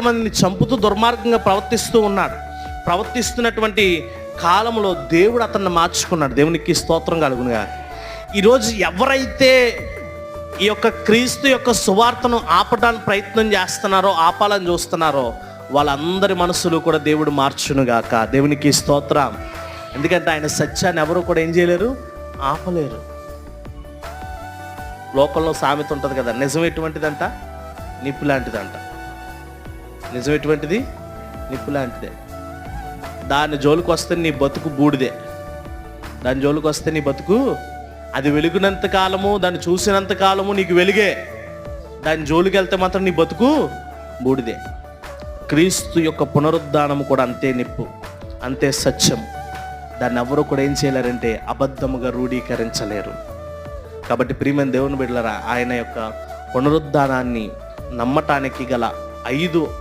మందిని చంపుతూ దుర్మార్గంగా ప్రవర్తిస్తూ ఉన్నాడు. ప్రవర్తిస్తున్నటువంటి కాలంలో దేవుడు అతన్ని మార్చుకున్నాడు. దేవునికి స్తోత్రం కలుగునుగా. ఈరోజు ఎవరైతే ఈ యొక్క క్రీస్తు యొక్క సువార్తను ఆపడానికి ప్రయత్నం చేస్తున్నారో ఆపాలని చూస్తున్నారో వాళ్ళందరి మనసులు కూడా దేవుడు మార్చునుగాక. దేవునికి స్తోత్రం. ఎందుకంటే ఆయన సత్యాన్ని ఎవరు కూడా ఏం చేయలేరు? ఆపలేరు. లోకంలో సామెత ఉంటుంది కదా నిజం ఎటువంటిదంట? నిప్పు లాంటిదంట. నిజం ఎటువంటిది నిప్పు లాంటిదే దాని జోలికి వస్తే నీ బతుకు బూడిదే. దాని జోలికి వస్తే నీ బతుకు అది వెలుగునంత కాలము దాన్ని చూసినంత కాలము నీకు వెలిగే. దాని జోలికి వెళ్తే మాత్రం నీ బతుకు బూడిదే. క్రీస్తు యొక్క పునరుద్ధానము కూడా అంతే నిప్పు అంతే సత్యం. దాన్ని ఎవరు కూడా ఏం చేయలేరంటే అబద్ధముగా రూఢీకరించలేరు. కాబట్టి ప్రియమైన దేవుని బిడ్డలరా ఆయన యొక్క పునరుద్ధానాన్ని నమ్మటానికి గల ఐదు